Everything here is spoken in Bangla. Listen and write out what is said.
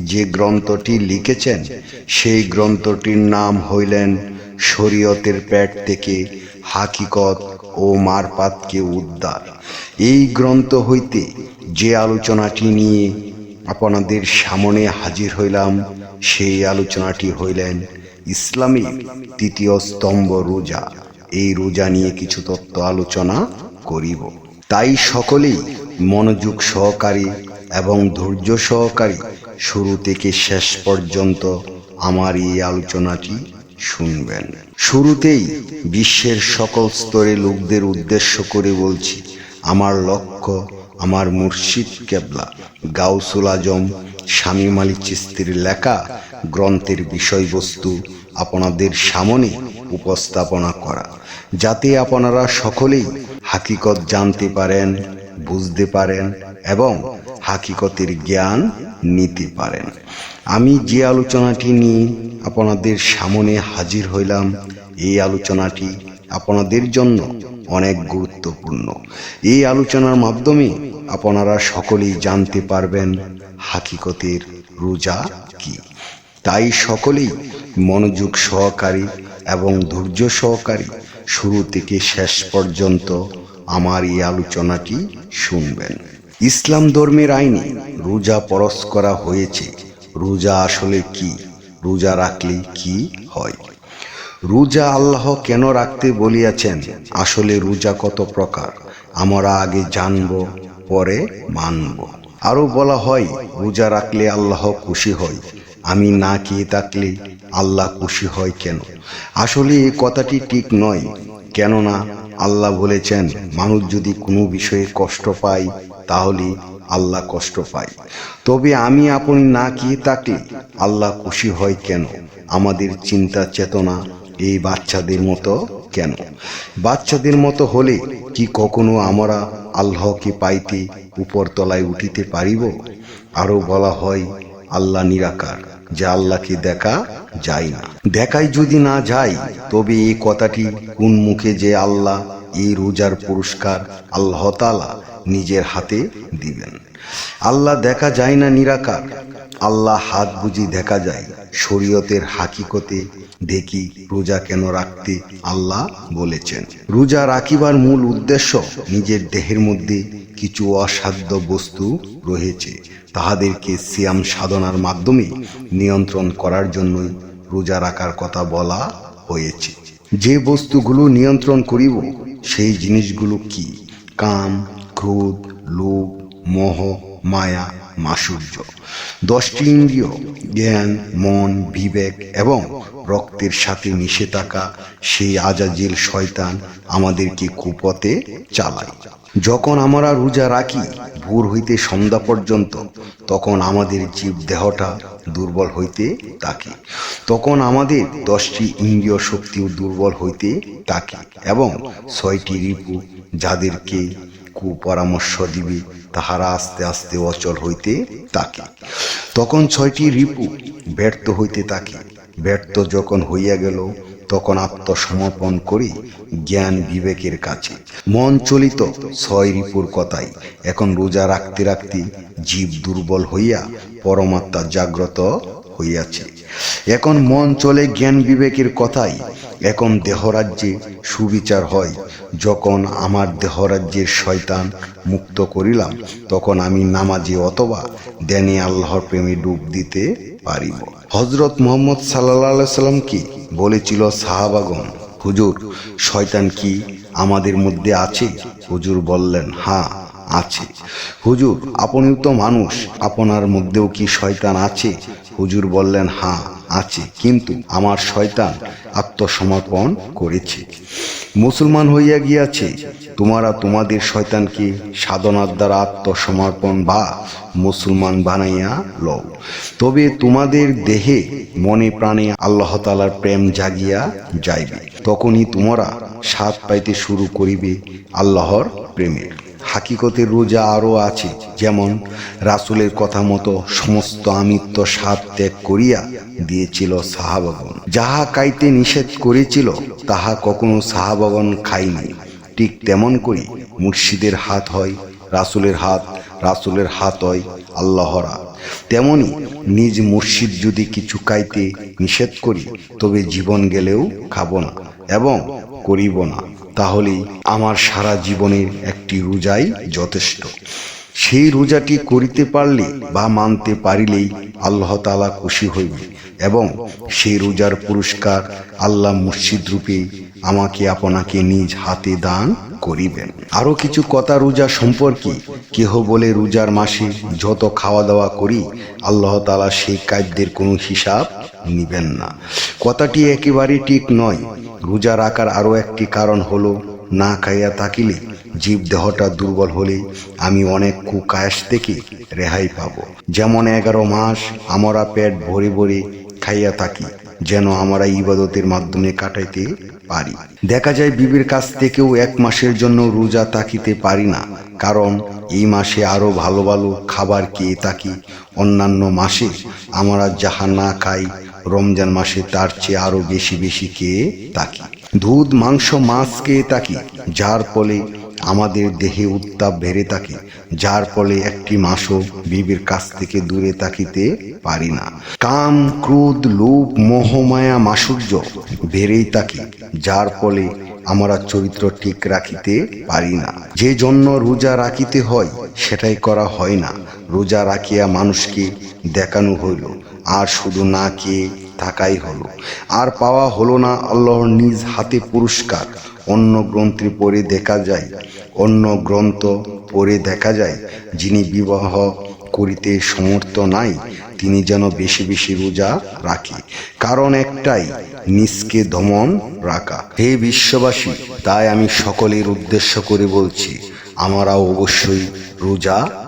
যে গ্রন্থটি লিখেছেন, সেই গ্রন্থটির নাম হইলেন শরীয়তের পেট থেকে হাকিকত ও মারপাতকে উদ্ধার। এই গ্রন্থ হইতে যে আলোচনাটি নিয়ে আপনাদের সামনে হাজির হইলাম, সেই আলোচনাটি হইলেন ইসলামিক তৃতীয় স্তম্ভ রোজা। এই রোজা নিয়ে কিছু তত্ত্ব আলোচনা করিব। তাই সকলেই মনোযোগ সহকারী এবং ধৈর্য সহকারী শুরু থেকে শেষ পর্যন্ত আমার এই আলোচনাটি শুনবেন। শুরুতেই বিশ্বের সকল স্তরে লোকদের উদ্দেশ্য করে বলছি, আমার লক্ষ্য, আমার মুর্শিদ কেবলা, গাউসুল আজম শামীম আলী চিস্তির লেখা গ্রন্থের বিষয়বস্তু আপনাদের সামনে উপস্থাপনা করা, যাতে আপনারা সকলেই হাকিকত জানতে পারেন, বুঝতে পারেন এবং হাকিকতের জ্ঞান নিতে পারেন। আমি যে আলোচনাটি নিয়ে আপনাদের সামনে হাজির হইলাম, এই আলোচনাটি আপনাদের জন্য অনেক গুরুত্বপূর্ণ। এই আলোচনার মাধ্যমে আপনারা সকলেই জানতে পারবেন হাকিকতের রোজা কি। তাই সকলেই মনোযোগ সহকারী এবং ধৈর্য সহকারী শুরু থেকে শেষ পর্যন্ত আমার এই আলোচনাটি শুনবেন। ইসলাম ধর্মের আইনে রোজা পরশ করা হয়েছে। রোজা আসলে কি? রোজা রাখলে কি হয়? রোজা আল্লাহ কেন রাখতে বলিয়াছেন? আসলে রোজা কত প্রকার? আমরা আগে জানব, পরে মানব। আরও বলা হয়, রোজা রাখলে আল্লাহ খুশি হয়। আমি না খেয়ে থাকলে আল্লাহ খুশি হয় কেন? আসলে এই কথাটি ঠিক নয়। কেননা আল্লাহ বলেছেন, মানুষ যদি কোনো বিষয়ে কষ্ট পায় তাহলে আল্লাহ কষ্ট পায়। তবে আমি আপনি না খেয়ে থাকলে আল্লাহ খুশি হয় কেন? আমাদের চিন্তা চেতনা এই বাচ্চাদের মতো কেন? বাচ্চাদের মতো হলে কি কখনো আমরা আল্লাহকে পাইতে উপরতলায় উঠিতে পারিব? আরও বলা হয়, আল্লাহ নিরাকার, যে আল্লাহকে দেখা যায় না। দেখাই যদি না যায়, তবে এই কথাটি কোন মুখে যে আল্লাহ এই রোজার পুরস্কার আল্লাহ তালা নিজের হাতে দিবেন। আল্লাহ দেখা যায় না নিরাকার। আল্লাহ হাত বুঝি দেখা যায়। শরীয়তের হাকিকতে দেখি রোজা কেন রাখতে আল্লাহ বলেছেন। রোজা রাখিবার মূল উদ্দেশ্য নিজের দেহের মধ্যে কিছু অসাধ্য বস্তু রয়েছে। তাহাদেরকে সিয়াম সাধনার মাধ্যমে নিয়ন্ত্রণ করার জন্যই রোজা রাখার কথা বলা হয়েছে। যে বস্তুগুলো নিয়ন্ত্রণ করিব সেই জিনিসগুলো কি? কাম, ক্রোধ, লোভ, মোহ, মায়া, মাসুর্য। দশটি ইন্দ্রিয়, জ্ঞান, মন, বিবেক এবং রক্তের সাথে মিশে থাকা সেই আজাজিল শয়তান আমাদেরকে কুপথে চালায়। যখন আমরা রোজা রাখি, ভোর হইতে সন্ধ্যা পর্যন্ত, তখন আমাদের জীব দেহটা দুর্বল হইতে থাকে। তখন আমাদের দশটি ইন্দ্রিয় শক্তিও দুর্বল হইতে থাকে এবং ছয়টি রিপু যাদেরকে কুপরামর্শ দিবে, তাহারা আস্তে আস্তে অচল হইতে থাকে। তখন ছয়টি রিপু ব্যর্থ হইতে থাকে। ব্যর্থ যখন হইয়া গেল তখন আত্মসমর্পণ করি জ্ঞান বিবেকের কাছে। মন চলিত ছয় রিপুর কথাই। এখন রোজা রাখতে রাখতে জীব দুর্বল হইয়া পরমাত্মা জাগ্রত হইয়াছে। এখন মন চলে জ্ঞান বিবেকের কথাই। এখন দেহরাজ্যে সুবিচার হয়। যখন আমার দেহরাজ্যের শয়তান মুক্ত করিলাম, তখন আমি নামাজে অথবা দেনে আল্লাহর প্রেমে ডুব দিতে পারিব। হজরত মোহাম্মদ সাল্লাহ সাল্লাম কি? বলেছিল সাহাবাগন হুজুর, শয়তান কি আমাদের মধ্যে আছে? হুজুর বললেন হ্যাঁ আছে। হুজুর, আপনিও তো মানুষ, আপনার মধ্যেও কি শয়তান আছে? হুজুর বললেন হ্যাঁ আছে, কিন্তু আমার শয়তান আত্মসমর্পণ করেছে। মুসলমান হইয়া গিয়াছে, তোমারা তোমাদের শয়তানকে সাধনার দ্বারা আত্মসমর্পণ বা মুসলমান বানাইয়া লও। তবে তোমাদের দেহে মনে প্রাণে আল্লাহ তালার প্রেম জাগিয়া যাইবে, তখনই তোমরা স্বাদ পাইতে শুরু করিবে আল্লাহর প্রেমের। হাকিকতের রোজা আরও আছে। যেমন, রাসুলের কথা মতো সমস্ত আমিত্ব স্বাদ ত্যাগ করিয়া দিয়েছিল সাহাবাগন যাহা কাইতে নিষেধ করেছিল, তাহা কখনো সাহাবাগন খাইনি ঠিক তেমন করি মুর্শিদের হাত হয়, রাসুলের হাত রাসুলের হাত হয় আল্লাহরা তেমনি নিজ মুর্শিদ যদি কিছু খাইতে নিষেধ করি, তবে জীবন গেলেও খাব না এবং করিব না। তাহলেই আমার সারা জীবনের একটি রোজাই যথেষ্ট। সেই রোজাটি করিতে পারলে বা মানতে পারিলেই আল্লাহ তালা খুশি হইবে এবং সেই রোজার পুরস্কার আল্লাহ মসজিদ রূপে আমাকে, আপনাকে নিজ হাতে দান করিবেন। আরও কিছু কথা রোজা সম্পর্কে কেহ বলে রোজার মাসে যত খাওয়া দাওয়া করি, আল্লাহ তালা সেই কাজদের কোনো হিসাব নিবেন না। কথাটি একেবারে ঠিক নয়। রোজা রাখার আরও একটি কারণ হলো, না খাইয়া থাকিলে জীব দেহটা দুর্বল হলে আমি অনেক কুকায়াস থেকে রেহাই পাব। যেমন এগারো মাস আমরা পেট ভরে ভরে খাইয়া থাকি, যেন আমরা ইবাদতের মাধ্যমে কাটাইতে পারি। দেখা যায় বিবির কাছ থেকেও এক মাসের জন্য রোজা তাকিতে পারি না, কারণ এই মাসে আরও ভালো ভালো খাবার খেয়ে থাকি। অন্যান্য মাসে আমরা যাহা না খাই রমজান মাসে তার চেয়ে আরও বেশি বেশি খেয়ে তাকি। দুধ, মাংস, মাছ খেয়ে তাকি? যার ফলে আমাদের দেহে উত্তাপ বেড়ে থাকে যার ফলে একটি মাসও বিবির কাছ থেকে দূরে তাকিতে পারি না। কাম, ক্রোধ, লোভ মোহমায়া মাসুর্য বেড়েই থাকে যার ফলে আমরা চরিত্র ঠিক রাখিতে পারি না। যে জন্য রোজা রাখিতে হয়, সেটাই করা হয় না। রোজা রাখিয়া মানুষকে দেখানো হইল। আর শুধু না খেয়ে থাকাই হলো। আর পাওয়া হলো না আল্লাহর নিজ হাতে পুরস্কার। অন্য গ্রন্থে পড়ে দেখা যায়, অন্য গ্রন্থ পড়ে দেখা যায়, যিনি বিবাহ করিতে সমর্থ নাই, তিনি যেন বেশি বেশি রোজা রাখে। কারণ একটাই, নিজকে দমন রাখা। হে বিশ্ববাসী, তাই আমি সকলের উদ্দেশ্য করে বলছি, আমরাও অবশ্যই রোজা